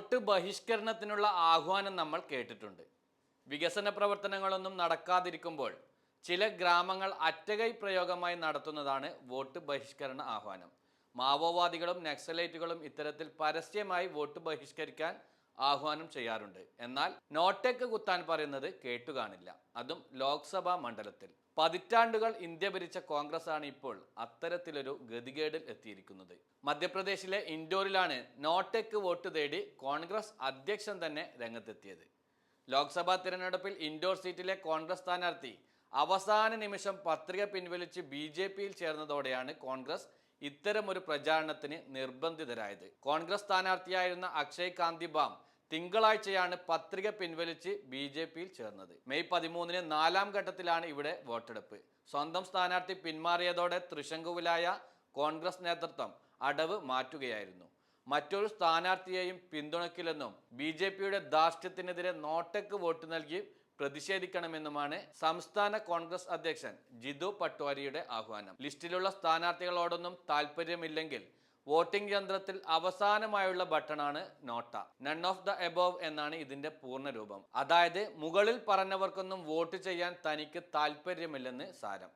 Vote ബഹിഷ്കരണത്തിനുള്ള ആഹ്വാനം നമ്മൾ കേട്ടിട്ടുണ്ട്. വികസന പ്രവർത്തനങ്ങളൊന്നും നടക്കാതിരിക്കുമ്പോൾ ചില ഗ്രാമങ്ങൾ അറ്റകൈ പ്രയോഗമായി നടത്തുന്നതാണ് വോട്ട് ബഹിഷ്കരണ ആഹ്വാനം. മാവോവാദികളും നക്സലൈറ്റുകളും ഇത്തരത്തിൽ പരസ്യമായി വോട്ട് ബഹിഷ്കരിക്കാൻ ആഹ്വാനം ചെയ്യാറുണ്ട്. എന്നാൽ നോട്ടേക്ക് കുത്താൻ പറയുന്നത് കേട്ടുകാണില്ല. അതും ലോക്സഭാ മണ്ഡലത്തിൽ. പതിറ്റാണ്ടുകൾ ഇന്ത്യ ഭരിച്ച കോൺഗ്രസ് ആണ് ഇപ്പോൾ അത്തരത്തിലൊരു ഗതികേടിൽ എത്തിയിരിക്കുന്നത്. മധ്യപ്രദേശിലെ ഇൻഡോറിലാണ് നോട്ടേക്ക് വോട്ട് തേടി കോൺഗ്രസ് അധ്യക്ഷൻ തന്നെ രംഗത്തെത്തിയത്. ലോക്സഭാ തിരഞ്ഞെടുപ്പിൽ ഇൻഡോർ സീറ്റിലെ കോൺഗ്രസ് സ്ഥാനാർത്ഥി അവസാന നിമിഷം പത്രിക പിൻവലിച്ച് ബി ജെ പിയിൽ ചേർന്നതോടെയാണ് കോൺഗ്രസ് ഇത്തരമൊരു പ്രചാരണത്തിന് നിർബന്ധിതരായത്. കോൺഗ്രസ് സ്ഥാനാർത്ഥിയായിരുന്ന അക്ഷയ് കാന്തിബാം തിങ്കളാഴ്ചയാണ് പത്രിക പിൻവലിച്ച് ബി ജെ പിയിൽ ചേർന്നത്. മെയ് പതിമൂന്നിന് നാലാം ഘട്ടത്തിലാണ് ഇവിടെ വോട്ടെടുപ്പ്. സ്വന്തം സ്ഥാനാർത്ഥി പിന്മാറിയതോടെ തൃശങ്കുവിലായ കോൺഗ്രസ് നേതൃത്വം അടവ് മാറ്റുകയായിരുന്നു. മറ്റൊരു സ്ഥാനാർത്ഥിയെയും പിന്തുണയ്ക്കില്ലെന്നും ബി ജെ പിയുടെ ധാർഷ്ട്യത്തിനെതിരെ നോട്ടക്ക് വോട്ട് നൽകി പ്രതിഷേധിക്കണമെന്നുമാണ് സംസ്ഥാന കോൺഗ്രസ് അധ്യക്ഷൻ ജിതു പട്വാരിയുടെ ആഹ്വാനം. ലിസ്റ്റിലുള്ള സ്ഥാനാർത്ഥികളോടൊന്നും താല്പര്യമില്ലെങ്കിൽ വോട്ടിംഗ് യന്ത്രത്തിൽ അവസാനമായുള്ള ബട്ടണാണ് NOTA. None of the above എന്നാണ് ഇതിന്റെ പൂർണരൂപം. അതായത് മുകളിൽ പറഞ്ഞവർക്കൊന്നും വോട്ട് ചെയ്യാൻ തനിക്ക് താല്പര്യമില്ലെന്ന് സാരം.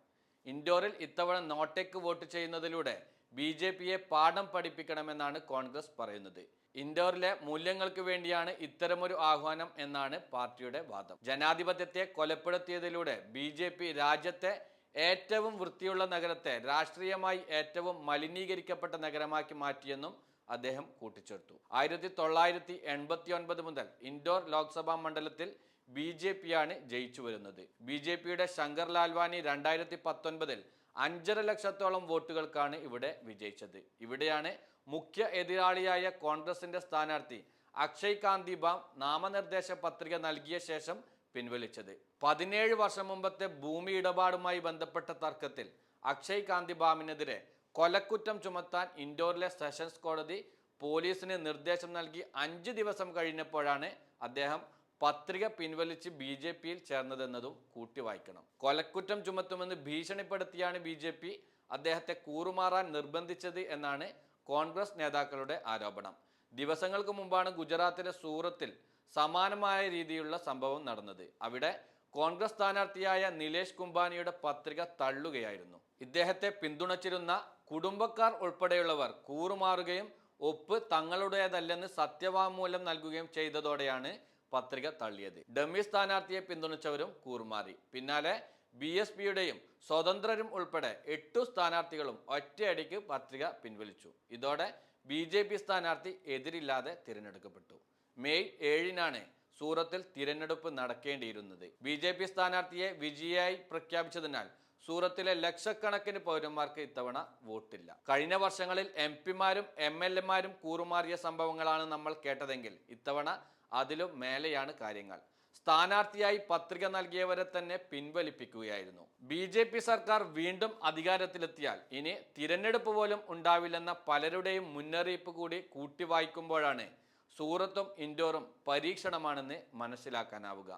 ഇൻഡോറിൽ ഇത്തവണ നോട്ടയ്ക്ക് വോട്ട് ചെയ്യുന്നതിലൂടെ ബി ജെ പിയെ പാഠം പഠിപ്പിക്കണമെന്നാണ് കോൺഗ്രസ് പറയുന്നത്. ഇൻഡോറിലെ മൂല്യങ്ങൾക്ക് വേണ്ടിയാണ് ഇത്തരമൊരു ആഹ്വാനം എന്നാണ് പാർട്ടിയുടെ വാദം. ജനാധിപത്യത്തെ കൊലപ്പെടുത്തിയതിലൂടെ ബി രാജ്യത്തെ ഏറ്റവും വൃത്തിയുള്ള നഗരത്തെ രാഷ്ട്രീയമായി ഏറ്റവും മലിനീകരിക്കപ്പെട്ട നഗരമാക്കി മാറ്റിയെന്നും അദ്ദേഹം കൂട്ടിച്ചേർത്തു. ആയിരത്തി തൊള്ളായിരത്തി എൺപത്തി ഒൻപത് മുതൽ ഇൻഡോർ ലോക്സഭാ മണ്ഡലത്തിൽ ബി ജെ പിയാണ് ജയിച്ചു വരുന്നത്. ബി ജെ പിയുടെ ശങ്കർ ലാൽവാനി രണ്ടായിരത്തി പത്തൊൻപതിൽ അഞ്ചര ലക്ഷത്തോളം വോട്ടുകൾക്കാണ് ഇവിടെ വിജയിച്ചത്. ഇവിടെയാണ് മുഖ്യ എതിരാളിയായ കോൺഗ്രസിന്റെ സ്ഥാനാർത്ഥി അക്ഷയ് കാന്തി ബാം നാമനിർദ്ദേശ പത്രിക നൽകിയ ശേഷം പിൻവലിച്ചത്. പതിനേഴ് വർഷം മുമ്പത്തെ ഭൂമി ഇടപാടുമായി ബന്ധപ്പെട്ട തർക്കത്തിൽ അക്ഷയ് കാന്തി ബാമിനെതിരെ കൊലക്കുറ്റം ചുമത്താൻ ഇൻഡോറിലെ സെഷൻസ് കോടതി പോലീസിന് നിർദ്ദേശം നൽകി അഞ്ച് ദിവസം കഴിഞ്ഞപ്പോഴാണ് അദ്ദേഹം പത്രിക പിൻവലിച്ച് ബി ജെ പിയിൽ ചേർന്നതെന്നതും കൂട്ടി വായിക്കണം കൊലക്കുറ്റം ചുമത്തുമെന്ന് ഭീഷണിപ്പെടുത്തിയാണ് ബി ജെ പി അദ്ദേഹത്തെ കൂറുമാറാൻ നിർബന്ധിച്ചത് എന്നാണ് കോൺഗ്രസ് നേതാക്കളുടെ ആരോപണം. ദിവസങ്ങൾക്ക് മുമ്പാണ് ഗുജറാത്തിലെ സൂറത്തിൽ സമാനമായ രീതിയിലുള്ള സംഭവം നടന്നത്. അവിടെ കോൺഗ്രസ് സ്ഥാനാർത്ഥിയായ നിലേഷ് കുംബാനിയുടെ പത്രിക തള്ളുകയായിരുന്നു. ഇദ്ദേഹത്തെ പിന്തുണച്ചിരുന്ന കുടുംബക്കാർ ഉൾപ്പെടെയുള്ളവർ കൂറുമാറുകയും ഒപ്പ് തങ്ങളുടേതല്ലെന്ന് സത്യവാങ്മൂലം നൽകുകയും ചെയ്തതോടെയാണ് പത്രിക തള്ളിയത്. ഡമ്മി സ്ഥാനാർത്ഥിയെ പിന്തുണച്ചവരും കൂറുമാറി. പിന്നാലെ ബി എസ് പിയുടെയും സ്വതന്ത്രരും ഉൾപ്പെടെ എട്ടു സ്ഥാനാർത്ഥികളും ഒറ്റയടിക്ക് പത്രിക പിൻവലിച്ചു. ഇതോടെ ബി ജെ പി സ്ഥാനാർത്ഥി എതിരില്ലാതെ തിരഞ്ഞെടുക്കപ്പെട്ടു. മെയ് ഏഴിനാണ് സൂറത്തിൽ തിരഞ്ഞെടുപ്പ് നടക്കേണ്ടിയിരുന്നത്. ബി ജെ പി സ്ഥാനാർത്ഥിയെ വിജയായി പ്രഖ്യാപിച്ചതിനാൽ സൂറത്തിലെ ലക്ഷക്കണക്കിന് പൗരന്മാർക്ക് ഇത്തവണ വോട്ടില്ല. കഴിഞ്ഞ വർഷങ്ങളിൽ എം പിമാരും എം എൽ എമാരും കൂറുമാറിയ സംഭവങ്ങളാണ് നമ്മൾ കേട്ടതെങ്കിൽ ഇത്തവണ അതിലും മേലെയാണ് കാര്യങ്ങൾ. സ്ഥാനാർത്ഥിയായി പത്രിക നൽകിയവരെ തന്നെ പിൻവലിപ്പിക്കുകയായിരുന്നു. ബി ജെ പി സർക്കാർ വീണ്ടും അധികാരത്തിലെത്തിയാൽ ഇനി തിരഞ്ഞെടുപ്പ് പോലും ഉണ്ടാവില്ലെന്ന പലരുടെയും മുന്നറിയിപ്പ് കൂടി കൂട്ടിവായിക്കുമ്പോഴാണ് സൂറത്തും ഇൻഡോറും പരീക്ഷണമാണെന്ന് മനസ്സിലാക്കാനാവുക.